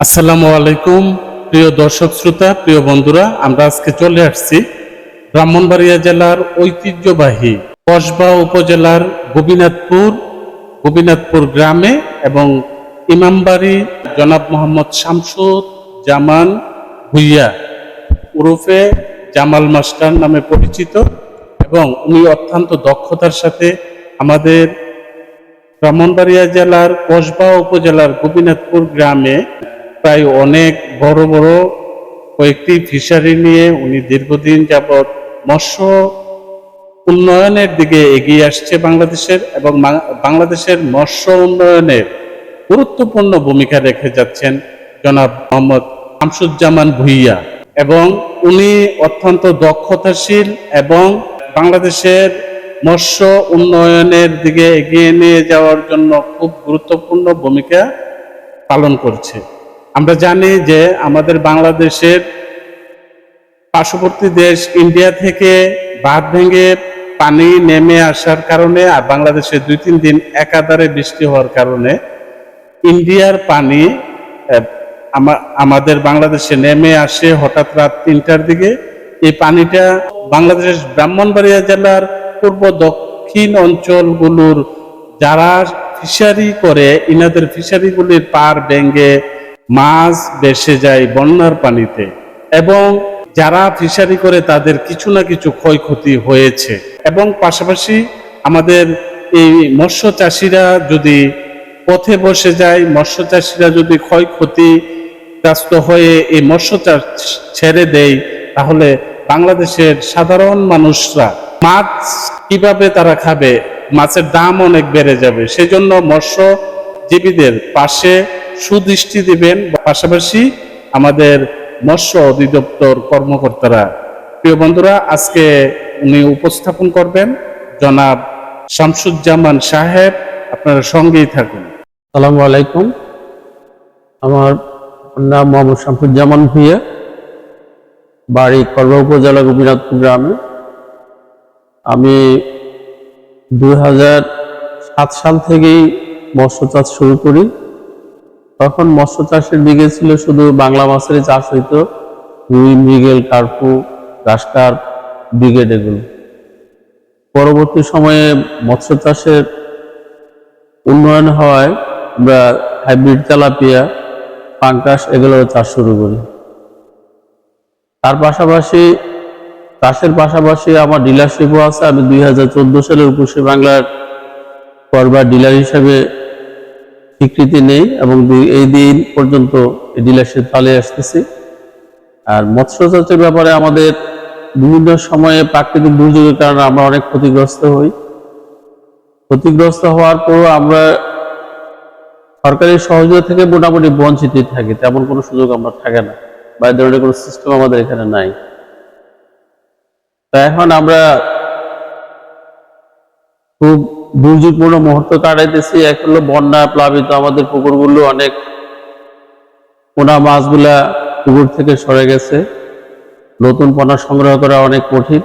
আসসালামু আলাইকুম, প্রিয় দর্শক শ্রোতা, প্রিয় বন্ধুরা, আমরা আজকে চলে আসছি ব্রাহ্মণবাড়িয়া জেলার ঐতিহ্যবাহী কসবা উপজেলার গোপীনাথপুর গোপীনাথপুর গ্রামে এবং ইমামবাড়ি জনাব মোহাম্মদ শামসুদ জামান ভুইয়া উরুফে জামাল মাস্টার নামে পরিচিত এবং উনি অত্যন্ত দক্ষতার সাথে আমাদের ব্রাহ্মণবাড়িয়া জেলার কসবা উপজেলার গোপীনাথপুর গ্রামে প্রায় অনেক বড় বড় কয়েকটি ফিশারি নিয়ে উনি দীর্ঘদিন যাবৎ মৎস্য উন্নয়নের দিকে এগিয়ে আসছে বাংলাদেশের এবং বাংলাদেশের মৎস্য উন্নয়নের গুরুত্বপূর্ণ ভূমিকা রেখে যাচ্ছেন জনাব মোহাম্মদ শামসুজ্জামান ভুইয়া এবং উনি অত্যন্ত দক্ষতাশীল এবং বাংলাদেশের মৎস্য উন্নয়নের দিকে এগিয়ে নিয়ে যাওয়ার জন্য খুব গুরুত্বপূর্ণ ভূমিকা পালন করছে। আমরা জানি যে আমাদের বাংলাদেশের পার্শ্ববর্তী দেশ ইন্ডিয়া থেকে বাঁধ ভেঙে পানি নেমে আসার কারণে আর বাংলাদেশে দুই তিন দিন একাধারে বৃষ্টি হওয়ার কারণে ইন্ডিয়ার পানি আমাদের বাংলাদেশে নেমে আসে হঠাৎ রাত তিনটার দিকে। এই পানিটা বাংলাদেশের ব্রাহ্মণবাড়িয়া জেলার পূর্ব দক্ষিণ অঞ্চলগুলোর যারা ফিশারি করে, ইনাদের ফিশারিগুলির পার ভেঙে মাছ বেসে যায় বন্যার পানিতে এবং যারা ফিশারি করে তাদের কিছু না কিছু ক্ষয়ক্ষতি হয়েছে। এবং পাশাপাশি আমাদের এই মৎস্য চাষিরা যদি পথে বসে যায়, মৎস্য চাষিরা যদি ক্ষয়ক্ষতি গ্রস্ত হয়ে এই মৎস্য চাষ ছেড়ে দেয়, তাহলে বাংলাদেশের সাধারণ মানুষরা মাছ কীভাবে তারা খাবে, মাছের দাম অনেক বেড়ে যাবে। সেজন্য মৎস্যজীবীদের পাশে সুদৃষ্টি দিবেন। পাশাপাশি আমাদের মৎস্য অধিদপ্তর কর্মকর্তারা। প্রিয় বন্ধুরা, আজকে উনি উপস্থাপন করবেন জনাব শামসুজ্জামান সাহেব। আপনারা সঙ্গেই থাকুন। সালামু আলাইকুম। আমার নাম মোহাম্মদ শামসুজ্জামান ভুইয়া। বাড়ি করবা উপজেলা গোপীনাথপুর গ্রামে। আমি দুই হাজার সাত সাল থেকেই মৎস্য চাষ শুরু করি। তখন মৎস্য চাষের দিকে ছিল শুধু বাংলা মাছেরই চাষ হইতো। রুই, মৃগেল, কার্পু ঘাসকার ব্রিগেড এগুলো। পরবর্তী সময়ে মৎস্য চাষের উন্নয়ন হওয়ায় আমরা হাইব্রিড তেলাপিয়া পাঙ্কাস এগুলো চাষ শুরু করি। তার পাশাপাশি, চাষের পাশাপাশি আমার ডিলারশিপও আছে। আমি দুই হাজার চোদ্দ সালে উপসী বাংলার করবার ডিলার হিসেবে স্বীকৃতি নেই এবং এই দিন পর্যন্ত ডিলারশিপ চালিয়ে আসতেছি। আর মৎস্য চাষের ব্যাপারে আমাদের বিভিন্ন সময়ে প্রাকৃতিক দুর্যোগের কারণে আমরা অনেক ক্ষতিগ্রস্ত হই। ক্ষতিগ্রস্ত হওয়ার পরও আমরা সরকারি সহযোগিতা থেকে মোটামুটি বঞ্চিত থাকি, তেমন কোনো সুযোগ আমরা থাকে না বা এই ধরনের কোনো সিস্টেম আমাদের এখানে নাই। তো এখন আমরা খুব দুর্যোগপূর্ণ মুহূর্ত কাটাইতেছি। এক হলো বন্যা প্লাবিত আমাদের পুকুরগুলো অনেক। পোনা মাছগুলা পুকুর থেকে সরে গেছে। নতুন পোনা সংগ্রহ করা অনেক কঠিন।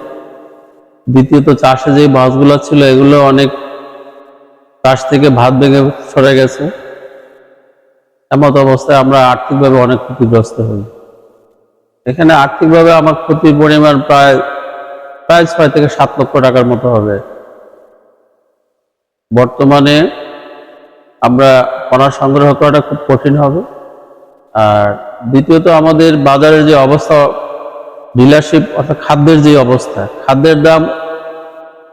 দ্বিতীয়ত চাষে যে মাছগুলো ছিল, এগুলো অনেক চাষ থেকে ভাত ভেঙে সরে গেছে। এমত অবস্থায় আমরা আর্থিকভাবে অনেক ক্ষতিগ্রস্ত হই। এখানে আর্থিকভাবে আমার ক্ষতির পরিমাণ প্রায় প্রায় ছয় থেকে সাত লক্ষ টাকার মতো হবে। বর্তমানে আমরা পণা সংগ্রহ করাটা খুব কঠিন হবে। আর দ্বিতীয়ত আমাদের বাজারের যে অবস্থা ডিলারশিপ অর্থাৎ খাদ্যের যে অবস্থা, খাদ্যের দাম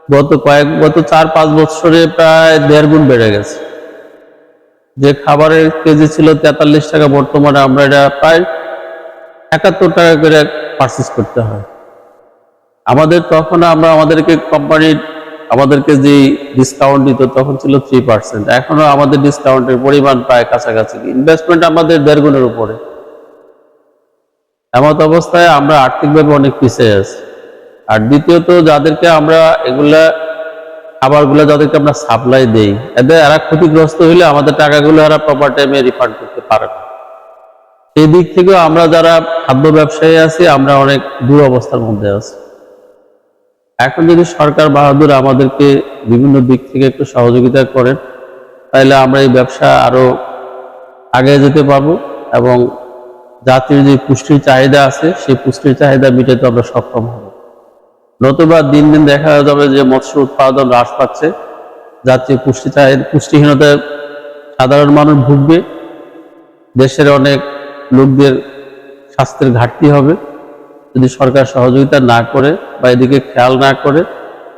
গত কয়েক, গত চার, পাঁচ বছরে প্রায় দেড় গুণ বেড়ে গেছে। যে খাবারের কেজি ছিল তেতাল্লিশ টাকা, বর্তমানে আমরা এটা প্রায় একাত্তর টাকা করে পারচেস করতে হয়। আমাদের তখন আমরা, আমাদেরকে কোম্পানির আমাদেরকে যে ডিসকাউন্ট দিত তখন ছিল থ্রি পার্সেন্ট এখনও আমাদের ডিসকাউন্টের পরিমাণ প্রায় কাছাকাছি। ইনভেস্টমেন্ট আমাদের দেড় গুণের উপরে। এমত অবস্থায় আমরা আর্থিকভাবে অনেক পিছিয়ে আছি। আর দ্বিতীয়ত যাদেরকে আমরা এগুলা, খাবারগুলো যাদেরকে আমরা সাপ্লাই দেই, এদের এরা ক্ষতিগ্রস্ত হলে আমাদের টাকাগুলো এরা প্রপার টাইমে রিফান্ড করতে পারে না। সেই দিক থেকেও আমরা যারা খাদ্য ব্যবসায়ী আছি, আমরা অনেক দূর অবস্থার মধ্যে আছি। এখন যদি সরকার বাহাদুর আমাদেরকে বিভিন্ন দিক থেকে একটু সহযোগিতা করেন, তাহলে আমরা এই ব্যবসা আরও আগে যেতে পারব এবং জাতির যে পুষ্টির চাহিদা আছে, সেই পুষ্টির চাহিদা মিটাতে আমরা সক্ষম হব। নতুবা দিন দিন দেখা যাবে যে মৎস্য উৎপাদন হ্রাস পাচ্ছে, জাতীয় পুষ্টি চাহিদা পুষ্টিহীনতায় সাধারণ মানুষ ভুগবে, দেশের অনেক লোকদের স্বাস্থ্যের ঘাটতি হবে। যদি সরকার সহযোগিতা না করে বা এদিকে খেয়াল না করে,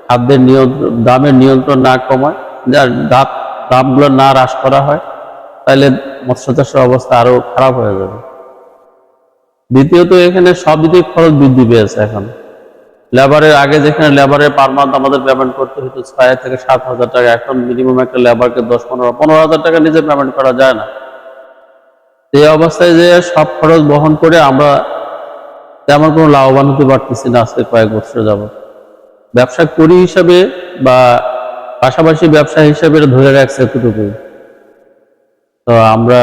খাদ্যের নিয়ন্ত্রণ দামের নিয়ন্ত্রণ না কমায় যার দাম, দামগুলো না হ্রাস করা হয়, তাহলে মৎস্য চাষের অবস্থা আরও খারাপ হয়ে যাবে। দ্বিতীয়ত, এখানে সব দিকেই খরচ বৃদ্ধি পেয়েছে এখন। লেবারের আগে যেখানে লেবারের পার মান্থ আমাদের পেমেন্ট করতে হতো ছয় থেকে সাত হাজার টাকা, এখন মিনিমাম একটা লেবারকে দশ, পনেরো পনেরো হাজার টাকা নিজে পেমেন্ট করা যায় না। এই অবস্থায় যে সব খরচ বহন করে আমরা তেমন কোনো লাভবান হতে পারতেছি না আজকে কয়েক বছর যাব ব্যবসা করি হিসাবে বা পাশাপাশি ব্যবসা হিসাবে ধরে রাখছে এতটুকু তো আমরা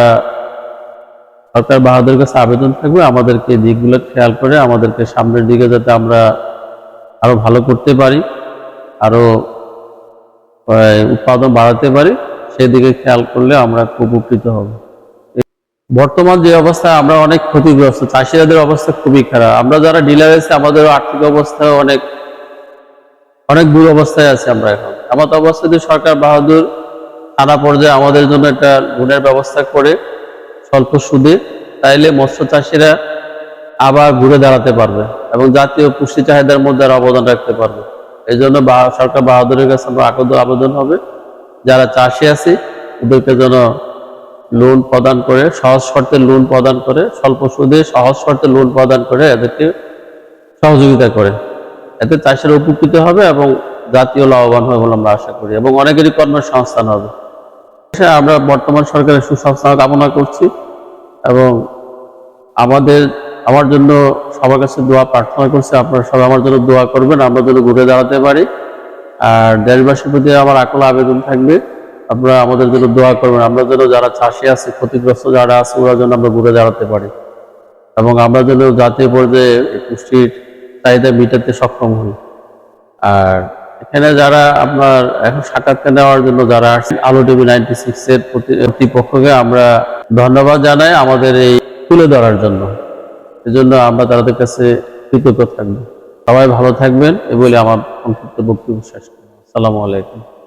সরকার বাহাদুর কাছে আবেদন থাকবে, আমাদেরকে দিকগুলো খেয়াল করে, আমাদেরকে সামনের দিকে যাতে আমরা আরও ভালো করতে পারি, আরও উৎপাদন বাড়াতে পারি সেদিকে খেয়াল করলে আমরা খুব উপকৃত হব। বর্তমান যে অবস্থা, আমরা অনেক ক্ষতিগ্রস্ত। চাষিরাদের অবস্থা খুবই খারাপ। আমরা যারা ডিলার আছে আমাদের আর্থিক অবস্থা অনেক অনেক দূর অবস্থায় আছে আমরা এখন। আমার অবস্থা যদি সরকার বাহাদুর থানা পর্যায়ে আমাদের জন্য একটা লোনের ব্যবস্থা করে স্বল্প সুদে, তাইলে মৎস্য চাষিরা আবার ঘুরে দাঁড়াতে পারবে এবং জাতীয় পুষ্টি চাহিদার মধ্যে আর অবদান রাখতে পারবে। এই জন্য সরকার বাহাদুরের কাছে আমরা আবেদন আবেদন হবে। যারা চাষি আছে, ওদেরকে যেন লোন প্রদান করে, সহজ শর্তে লোন প্রদান করে, স্বল্প সুদে সহজ শর্তে লোন প্রদান করে এদেরকে সহযোগিতা করে। এতে চাষের উপকৃত হবে এবং জাতীয় লাভবান হবে বলে আমরা আশা করি এবং অনেকেরই কর্মসংস্থান হবে। আমরা বর্তমান সরকারের সুসংস্থান কামনা করছি এবং আমাদের, আমার জন্য সবার কাছে দোয়া প্রার্থনা করছি। আপনারা সবাই আমার জন্য দোয়া করবেন, আমরা যেন ঘুরে দাঁড়াতে পারি। আর দেশবাসীর প্রতি আমার আকল আবেদন থাকবে। আপনারা আমাদের জন্য দোয়া করবেন। আমরা যেন যারা চাষি আছে, ক্ষতিগ্রস্ত যারা আছে, ওরা যেন আমরা ঘুরে দাঁড়াতে পারি। এবং আমরা যেন জাতীয় পর্যায়ে পুষ্টির চাহিদা মেটাতে সক্ষম হই। আর এখানে যারা আপনার এখন সাক্ষাৎকার নেওয়ার জন্য যারা আসছে আলো টিভি নাইনটি সিক্স এর প্রতি- কর্তৃপক্ষকে আমরা ধন্যবাদ জানাই আমাদের এই তুলে ধরার জন্য। এজন্য আমরা তাদের কাছে কৃতজ্ঞ থাকব। সবাই ভালো থাকবেন, এ বলে আমার সংক্ষিপ্ত বক্তব্য শেষ করলাম। আসসালামু আলাইকুম।